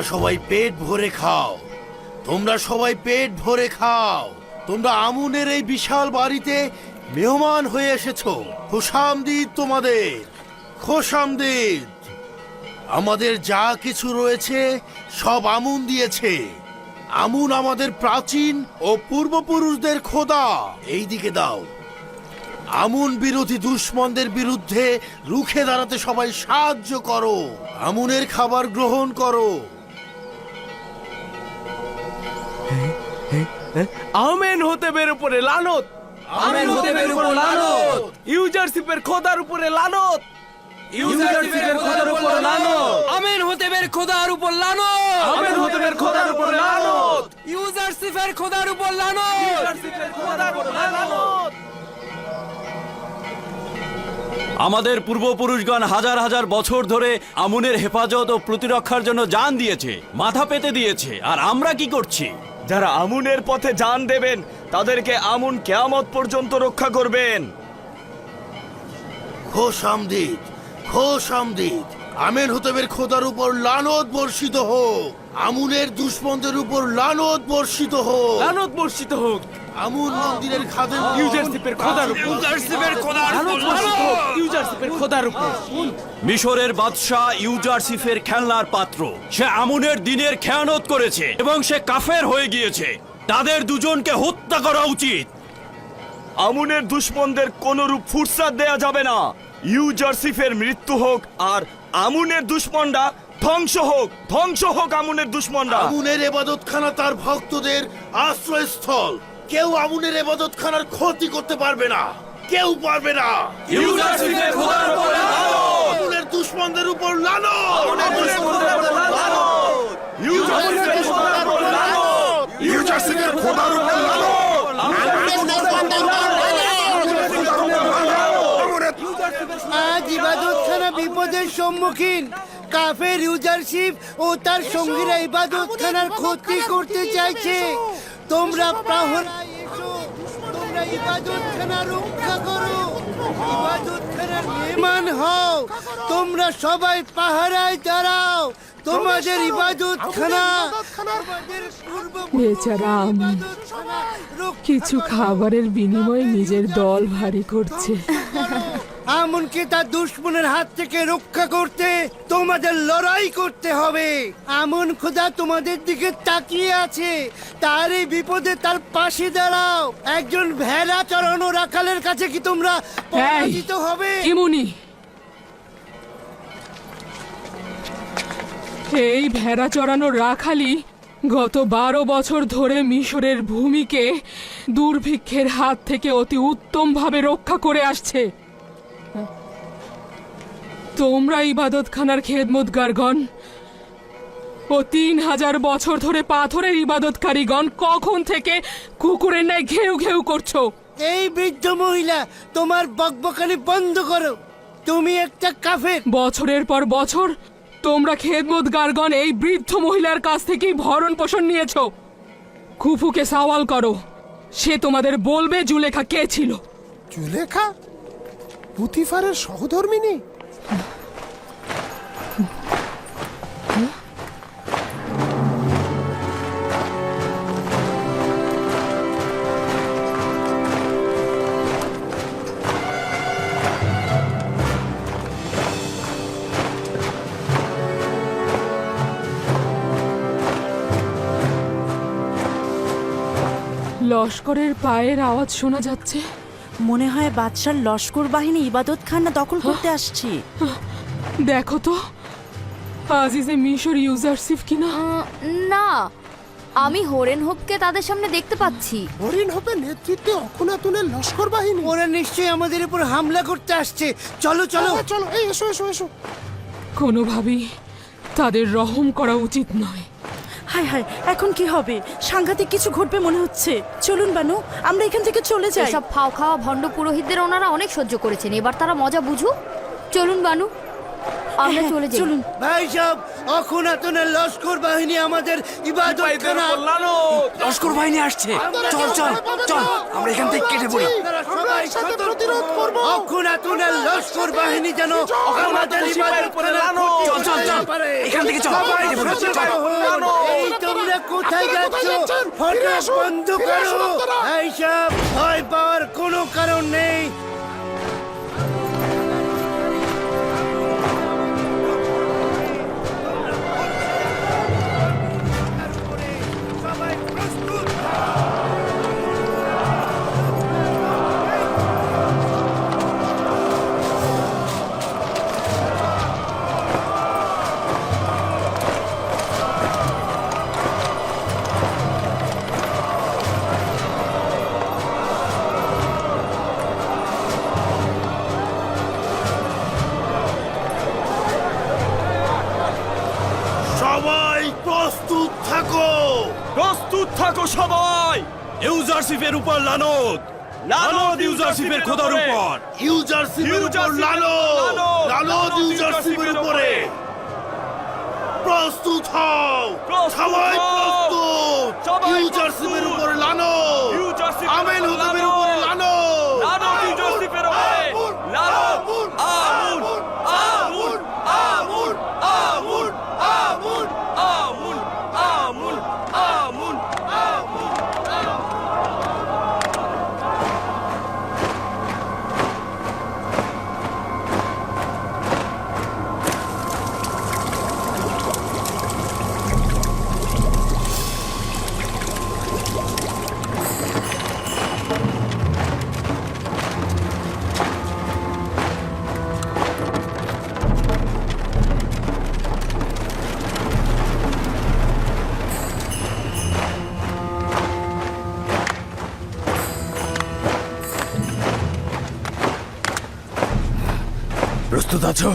তোমরা সবাই পেট ভরে খাও। তোমরা সবাই পেট ভরে খাও। তোমরা আমুনের এই বিশাল বাড়িতে মেহমান হয়ে এসেছ। খোশামদিদ তোমাদের। খোশামদিদ আমাদের যা কিছু রয়েছে, সব আমুন দিয়েছে। আমুন আমাদের প্রাচীন ও পূর্বপুরুষদের খোদা। এই দিকে দাও। আমুন বিরোধী দুশ্মনদের বিরুদ্ধে রুখে দাঁড়াতে সবাই সাহায্য করো। আমুনের খাবার গ্রহণ করো। আমেন হতে বের উপরে লানত। আমেন হতে বের উপর লানত। ইউজারশিপের খোদার উপরে লানত। ইউজারশিপের খোদার উপর লানত। আমেন হতে বের খোদার উপর লানত। আমেন হতে বের খোদার উপরে লানত। ইউজারশিপের খোদার উপর লানত। ইউজারশিপের খোদার উপরে লানত। আমাদের পূর্বপুরুষগণ হাজার হাজার বছর ধরে আমুনের হেফাজত ও প্রতিরক্ষার জন্য জান দিয়েছে মাথা পেতে দিয়েছে আর আমরা কি করছি? যারা আমুনের পথে যান দেবেন তাদেরকে আমুন কেয়ামত পর্যন্ত রক্ষা করবেন। খোশামদিদ খোশামদিদ আমের হতেবের খোদার উপর লানত বর্ষিত হোক। আমুনের দুশ্মনদের উপর লানত বর্ষিত হোক। লানত বর্ষিত হোক। আমুন মন্দিরের খাদেম ইউজারশিপের খোদার উপর। ইউজারশিপের খোদার উপর। ইউজারশিপের খোদার উপর। মিশরের বাদশাহ ইউজারসিফের খেলনার পাত্র। সে আমুনের দিনের খেয়ানত করেছে এবং সে কাফের হয়ে গিয়েছে। তাদের দুজনকে হত্যা করা উচিত। আমুনের দুশ্মনদের কোন রূপ ফুরসাদ দেয়া যাবে না। ইউজারসিফের মৃত্যু হোক আর আমুনের দুশ্মনরা ধ্বংস হোক। ধ্বংস হোক আমুনের দুশ্মনরা। আমুনের এবাদতখানা তার ভক্তদের আশ্রয়স্থল। কেউ আমুনের এবাদতখানার ক্ষতি করতে পারবে না। কেউ পারবে না। ইউজারশিপের উপর লানত। আমুনের দুশ্মনদের উপর লানো খোদার উপর আজ ইবাদতখানা বিপদের সম্মুখীন। কাফের ইউজারশিপ ও তার সঙ্গীরা ইবাদতখানার ক্ষতি করতে চাইছে। তোমরা প্রাহরায় এসো তোমরা ইবাদতখানা রক্ষা করো। ইবাদতখানার মেহমান হও। তোমরা সবাই পাহারায় দাঁড়াও। তোমাদের ইবাদতখানা। বেচারা রক্ষা কিছু খাবারের বিনিময়ে নিজের দল ভারী করছে। এমনকি তার দুশ্মনের হাত থেকে রক্ষা করতে তোমাদের লড়াই করতে হবে। আমন খোদা তোমাদের দিকে তাকিয়ে আছে। তার এই বিপদে তার পাশে দাঁড়াও। একজন ভেড়া চড়ানো রাখালের কাছে কি তোমরা পরাজিত হবে? ইমুনি এই ভেড়া চড়ানোর রাখালি? গত বারো বছর ধরে মিশরের ভূমিকে দুর্ভিক্ষের হাত থেকে অতি উত্তমভাবে রক্ষা করে আসছে। তোমরা ইবাদতখানার খেদমতগারগণ ও তিন হাজার বছর ধরে পাথরের ইবাদতকারীগণ কখন থেকে কুকুরের ন্যায় ঘেউ ঘেউ করছ? এই বৃদ্ধ মহিলা তোমার বকবকানি বন্ধ করো। তুমি একটা কাফের। বছরের পর বছর তোমরা খেদমতগারগণ এই বৃদ্ধ মহিলার কাছ থেকেই ভরণ পোষণ নিয়েছ। খুফুকে সওয়াল করো। সে তোমাদের বলবে জুলেখা কে ছিল? জুলেখা? পুতিফারের সহধর্মিনী? লস্করের পায়ের আওয়াজ শোনা যাচ্ছে। মনে হয় বাদশার লস্কর বাহিনী ইবাদত খানা দখল করতে আসছে। দেখো তো আজিজে মিশর ইউজারসিফ কিনা? না আমি হরেন হোপকে তাদের সামনে দেখতে পাচ্ছি। হরিণ হবে নেতৃত্বে অকুনাতুনের লস্কর বাহিনী। ওরা নিশ্চয়ই আমাদের উপর হামলা করতে আসছে। চলো চলো। চলো চলো এই এসো এসো এসো। কোনোভাবেই তাদের রহম করা উচিত নয়। হায় হায়, এখন কি হবে? সাংঘাতিক কিছু ঘটবে মনে হচ্ছে। চলুন বানু, আমরা এখান থেকে চলে যাই। সব ফাও খাওয়া ভণ্ড পুরোহিতদের ওনারা অনেক সহ্য করেছেন, এবার তারা মজা বুঝুক। চলুন বানু। আমরা চলে যাই। চলুন। ভাই সব অখুনাতনের লস্কর বাহিনী আমাদের ইবাদত খানা লস্কর বাহিনী আসছে। চল চল চল আমরা এখান থেকে কেটে পড়ি। সবাই সাথে প্রতিরোধ করব। অখুনাতনের লস্কর বাহিনী যেন আমাদের চল, চল, চল। এখান থেকে চল। সবাই এই তোমরা কোথায় যাচ্ছ? আসুন, বন্ধ করো। এই সব ভয় পাওয়ার কোনো কারণ নেই। সবাই প্রস্তুত থাকো। প্রস্তুত থাকো সবাই। ইউজারশিপের উপর লানত। লানত ইউজারশিপের খোদার উপর। ইউজারশিপের উপর ইউজারশিপের লালো উপর লানো। লালো লানো ইউজারশিপের উপরে। প্রস্তুত হও। সবাই। প্রস্তুত। ইউজারশিপের। উপরে লানো আমেন প্রস্তুত আছো?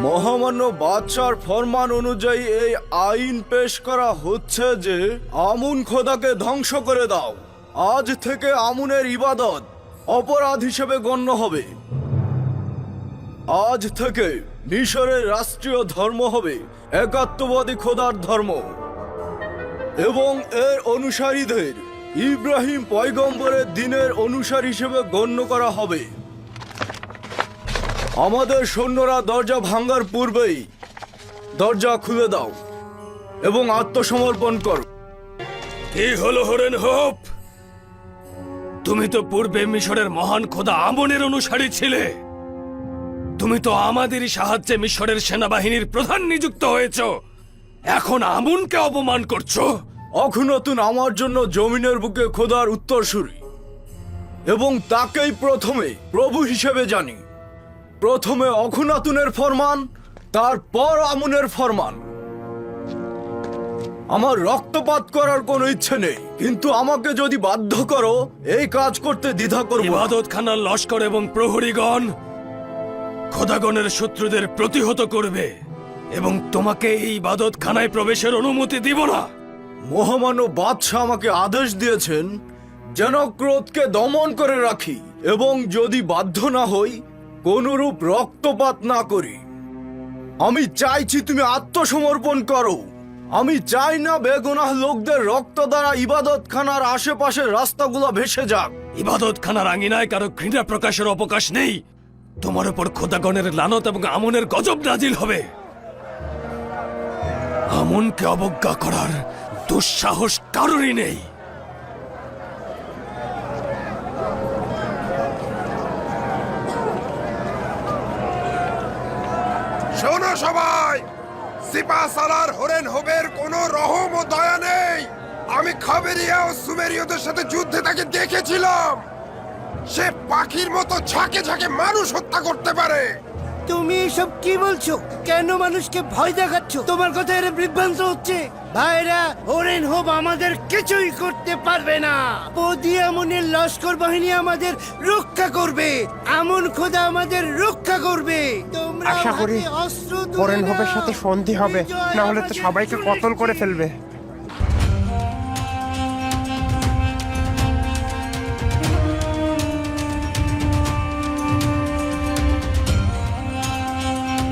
মহামান্য বাদশার ফরমান অনুযায়ী এই আইন পেশ করা হচ্ছে যে আমুন খোদাকে ধ্বংস করে দাও। আজ থেকে আমুনের ইবাদত অপরাধ হিসেবে গণ্য হবে। আজ থেকে মিশরের রাষ্ট্রীয় ধর্ম হবে একাত্মবাদী খোদার ধর্ম। এবং এর অনুসারীদের ইব্রাহিম পয়গম্বরের দিনের অনুসার হিসেবে গণ্য করা হবে। আমাদের সৈন্যরা দরজা ভাঙ্গার পূর্বেই দরজা খুলে দাও এবং আত্মসমর্পণ করো। কি হলো হরেন হোপ? তুমি তো পূর্বে মিশরের মহান খোদা আমনের অনুসারী ছিলে। তুমি তো আমাদেরই সাহায্যে মিশরের সেনাবাহিনীর প্রধান নিযুক্ত হয়েছ। এখন আমুনকে অপমান করছ? অখুনতুন আমার জন্য জমিনের বুকে খোদার উত্তরসূরি। এবং তাকেই প্রথমে প্রভু হিসেবে জানি। প্রথমে অখুনাতুনের ফরমান তারপর আমুনের ফরমান আমার রক্তপাত করার কোনো ইচ্ছে নেই কিন্তু আমাকে যদি বাধ্য করো এই কাজ করতে দ্বিধা করব। ইবাদত খানার লস্কর এবং প্রহরীগণ খোদাগণের শত্রুদের প্রতিহত করবে এবং তোমাকে এই ইবাদত খানায় প্রবেশের অনুমতি দিব না মহামান্য বাদশাহ আমাকে আদেশ দিয়েছেন যেন ক্রোধকে দমন করে রাখি এবং যদি বাধ্য না হই কোনরূপ রক্তপাত না করি। আমি চাইছি তুমি আত্মসমর্পণ করো। আমি চাই না বেগুনাহ লোকদের রক্ত দ্বারা ইবাদতখানার আশেপাশের রাস্তাগুলো ভেসে যাক। ইবাদত খানার আঙিনায় কারও ঘৃণা প্রকাশের অবকাশ নেই। তোমার উপর খোদাগণের লানত এবং আমনের গজব নাজিল হবে। আমনকে অবজ্ঞা করার দুঃসাহস কারোরই নেই। শোনো সবাই, সিপা সালার হরেন হোবের কোনো রহম ও দয়া নেই। আমি খাবেরিয়া ও সুমেরীয়দের সাথে যুদ্ধে তাকে দেখেছিলাম। সে পাখির মতো ঝাঁকে ঝাঁকে মানুষ হত্যা করতে পারে। তুমি এসব কি বলছো? কেন মানুষকে ভয় দেখাচ্ছ? তোমার কথা এর বিভ্রান্ত হচ্ছে। ভাইরা ওরেন হোব আমাদের কিছুই করতে পারবে না। পদি আমনের লস্কর বাহিনী আমাদের রক্ষা করবে। আমন খোদা আমাদের রক্ষা করবে। তোমরা আশা করি হোপের নাও। সাথে সন্ধি হবে না হলে তো সবাইকে কতল করে ফেলবে